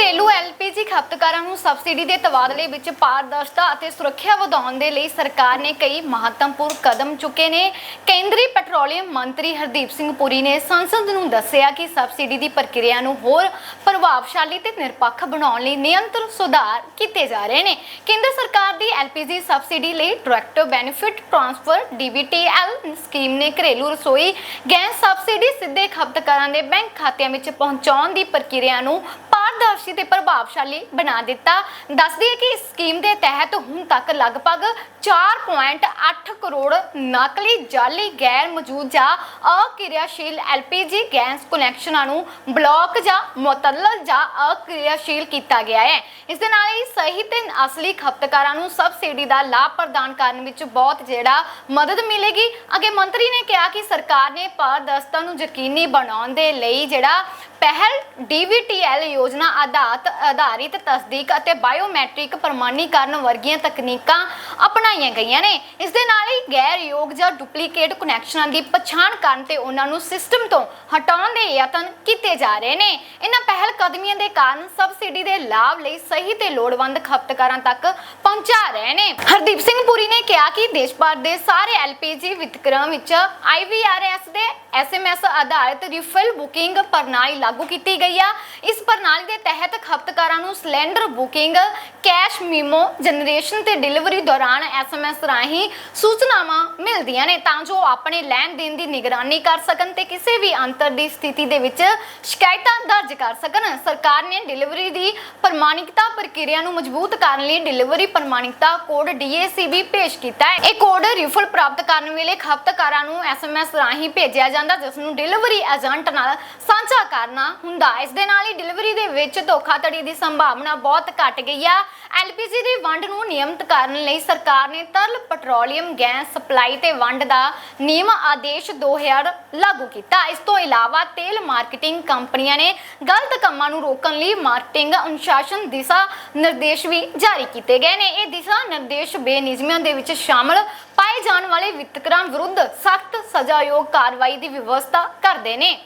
ਘਰੇਲੂ ਐਲਪੀਜੀ ਖਪਤਕਾਰਾਂ ਨੂੰ ਸਬਸਿਡੀ ਦੇ ਤਬਾਦਲੇ ਵਿੱਚ ਪਾਰਦਰਸ਼ਤਾ ਅਤੇ ਸੁਰੱਖਿਆ ਵਧਾਉਣ ਦੇ ਲਈ ਸਰਕਾਰ ਨੇ ਕਈ ਮਹੱਤਵਪੂਰਨ ਕਦਮ ਚੁੱਕੇ ਨੇ। ਕੇਂਦਰੀ ਪੈਟਰੋਲੀਅਮ ਮੰਤਰੀ ਹਰਦੀਪ ਸਿੰਘ ਪੁਰੀ ਨੇ ਸੰਸਦ ਨੂੰ ਦੱਸਿਆ ਕਿ ਸਬਸਿਡੀ ਦੀ ਪ੍ਰਕਿਰਿਆ ਨੂੰ ਹੋਰ ਪ੍ਰਭਾਵਸ਼ਾਲੀ ਤੇ ਨਿਰਪੱਖ ਬਣਾਉਣ ਲਈ ਨਿਯੰਤਰ ਸੁਧਾਰ ਕੀਤੇ ਜਾ ਰਹੇ ਨੇ। ਕੇਂਦਰ ਸਰਕਾਰ ਦੀ ਐਲਪੀਜੀ ਸਬਸਿਡੀ ਲਈ direct benefit transfer DBTL scheme ਨੇ ਘਰੇਲੂ ਰਸੋਈ ਗੈਸ ਸਬਸਿਡੀ ਸਿੱਧੇ ਖਪਤਕਾਰਾਂ ਦੇ ਬੈਂਕ ਖਾਤਿਆਂ ਵਿੱਚ ਪਹੁੰਚਾਉਣ ਦੀ ਪ੍ਰਕਿਰਿਆ ਨੂੰ ਪਾਰਦਰਸ਼ੀ ਤੇ ਪ੍ਰਭਾਵਸ਼ਾਲੀ ਬਣਾ ਦਿੱਤਾ। ਦੱਸਦੀ ਹੈ ਕਿ ਇਸ ਸਕੀਮ ਦੇ ਤਹਿਤ ਹੁਣ ਤੱਕ ਲਗਭਗ 4.8 ਕਰੋੜ ਨਕਲੀ ਜਾਲੀ ਗੈਰ ਮੌਜੂਦ ਜਾਂ ਅਕਿਰਿਆਸ਼ੀਲ ਐਲਪੀਜੀ ਗੈਸ ਕਨੈਕਸ਼ਨਾਂ ਨੂੰ ਬਲੌਕ ਜਾਂ ਮੁਅੱਤਲ ਜਾਂ ਅਕਿਰਿਆਸ਼ੀਲ ਕੀਤਾ ਗਿਆ ਹੈ। ਇਸ ਦੇ ਨਾਲ ਹੀ ਸਹੀ ਤੇ ਅਸਲੀ ਖਪਤਕਾਰਾਂ ਨੂੰ ਸਬਸਿਡੀ ਦਾ ਲਾਭ ਪ੍ਰਦਾਨ ਕਰਨ ਵਿੱਚ ਬਹੁਤ ਜਿਹੜਾ ਮਦਦ ਮਿਲੇਗੀ। ਅੱਗੇ ਮੰਤਰੀ ਨੇ ਕਿਹਾ ਕਿ ਸਰਕਾਰ ਨੇ ਪਾਰਦਰਸ਼ਤਾ ਨੂੰ ਯਕੀਨੀ ਬਣਾਉਣ ਦੇ ਲਈ ਜਿਹੜਾ ਪਹਿਲ DVTL ਯੋਜਨਾ ਆਧਾਰਿਤ ਆਧਾਰਿਤ ਤਸਦੀਕ ਅਤੇ ਬਾਇਓਮੈਟ੍ਰਿਕ ਪ੍ਰਮਾਣੀਕਰਨ ਵਰਗੀਆਂ ਤਕਨੀਕਾਂ ਅਪਣਾਈਆਂ ਗਈਆਂ ਨੇ। ਇਸ ਦੇ ਨਾਲ ਹੀ ਗੈਰ ਯੋਗ ਜਾਂ ਡੁਪਲੀਕੇਟ ਕਨੈਕਸ਼ਨਾਂ ਦੀ ਪਛਾਣ ਕਰਨ ਤੇ ਉਹਨਾਂ ਨੂੰ ਸਿਸਟਮ ਤੋਂ ਹਟਾਉਣ ਦੇ ਯਤਨ ਕੀਤੇ ਜਾ ਰਹੇ ਨੇ। ਇਹਨਾਂ ਪਹਿਲ ਕਦਮੀਆਂ ਦੇ ਕਾਰਨ ਸਬਸਿਡੀ ਦੇ ਲਾਭ ਲਈ ਸਹੀ ਤੇ ਲੋੜਵੰਦ ਖਪਤਕਾਰਾਂ ਤੱਕ ਪਹੁੰਚਾ ਰਹੇ ਨੇ। ਹਰਦੀਪ ਸਿੰਘ ਪੁਰੀ ਨੇ ਕਿਹਾ ਕਿ ਦੇਸ਼ ਭਰ ਦੇ ਸਾਰੇ LPG ਵਿਤਕਰਮ ਵਿੱਚ IVRS ਦੇ SMS ਆਧਾਰਿਤ ਰਿਫਿਲ ਬੁਕਿੰਗ ਪ੍ਰਣਾਲੀ ਲਾਗੂ ਕੀਤੀ ਗਈ ਆ। ਇਸ ਪ੍ਰਣਾਲੀ ਦੇ ਤਹਿਤ ਖਪਤਕਾਰਾਂ ਨੂੰ cylinder booking cash memo generation ਤੇ ਡਿਲੀਵਰੀ ਦੌਰਾਨ SMS ਰਾਹੀਂ ਸੂਚਨਾਵਾਂ ਮਿਲਦੀਆਂ ਨੇ, ਤਾਂ ਜੋ ਆਪਣੇ ਲੈਣ ਦੇਣ ਦੀ ਨਿਗਰਾਨੀ ਕਰ ਸਕਣ ਤੇ ਕਿਸੇ ਵੀ ਅੰਤਰ ਦੀ ਸਥਿਤੀ ਦੇ ਵਿੱਚ ਸ਼ਿਕਾਇਤਾਂ ਦਰਜ ਕਰ ਸਕਣ। ਸਰਕਾਰ ਨੇ ਡਿਲੀਵਰੀ ਦੀ ਪ੍ਰਮਾਣਿਕਤਾ ਪ੍ਰਕਿਰਿਆ ਨੂੰ ਮਜ਼ਬੂਤ ਕਰਨ ਲਈ ਡਿਲੀਵਰੀ ਪ੍ਰਮਾਣਿਕਤਾ ਕੋਡ DACB ਪੇਸ਼ ਕੀਤਾ ਹੈ। ਇਹ ਕੋਡ ਰਿਫਲ ਪ੍ਰਾਪਤ ਕਰਨ ਵੇਲੇ ਖਪਤਕਾਰਾਂ ਨੂੰ SMS ਰਾਹੀਂ ਭੇਜਿਆ ਜਾਂਦਾ, ਜਿਸ ਨੂੰ ਡਿਲੀਵਰੀ ਏਜੰਟ ਨਾਲ ਸਾਂਝਾ ਕਰਨਾ ਹੁੰਦਾ ਇਸ ਦੇ ਨਾਲ ਹੀ ਡਿਲੀਵਰੀ ਦੇ ਵਿੱਚ ਧੋਖਾਧੜੀ ਦੀ ਸੰਭਾਵਨਾ ਬਹੁਤ ਘਟ ਗਈ ਆ। ਐਲਪੀਜੀ ਦੀ ਵੰਡ ਨੂੰ ਨਿਯਮਿਤ ਕਰਨ ਲਈ ਸਰਕਾਰ ਨੇ ਤਰਲ ਪੈਟਰੋਲੀਅਮ ਗੈਸ ਸਪਲਾਈ ਤੇ ਵੰਡ ਦਾ ਨਿਯਮ ਆਦੇਸ਼ 2000 ਲਾਗੂ ਕੀਤਾ। ਇਸ ਤੋਂ ਇਲਾਵਾ ਤੇਲ ਮਾਰਕੀਟਿੰਗ ਕੰਪਨੀਆਂ ਨੇ ਗਲਤ ਕੰਮਾਂ ਨੂੰ ਰੋਕਣ ਲਈ ਮਾਰਕੀਟਿੰਗ ਅਨੁਸ਼ਾਸਨ ਦਿਸ਼ਾ ਨਿਰਦੇਸ਼ ਵੀ ਜਾਰੀ ਕੀਤੇ ਗਏ ਨੇ। ਇਹ ਦਿਸ਼ਾ ਨਿਰਦੇਸ਼ ਬੇਨਿਯਮੀਆਂ ਦੇ ਵਿੱਚ ਸ਼ਾਮਲ ਪਾਏ ਜਾਣ ਵਾਲੇ ਵਿਤਕਰਾਂ ਵਿਰੁੱਧ ਸਖਤ ਸਜ਼ਾਯੋਗ ਕਾਰਵਾਈ ਦੀ ਵਿਵਸਥਾ ਕਰਦੇ ਨੇ।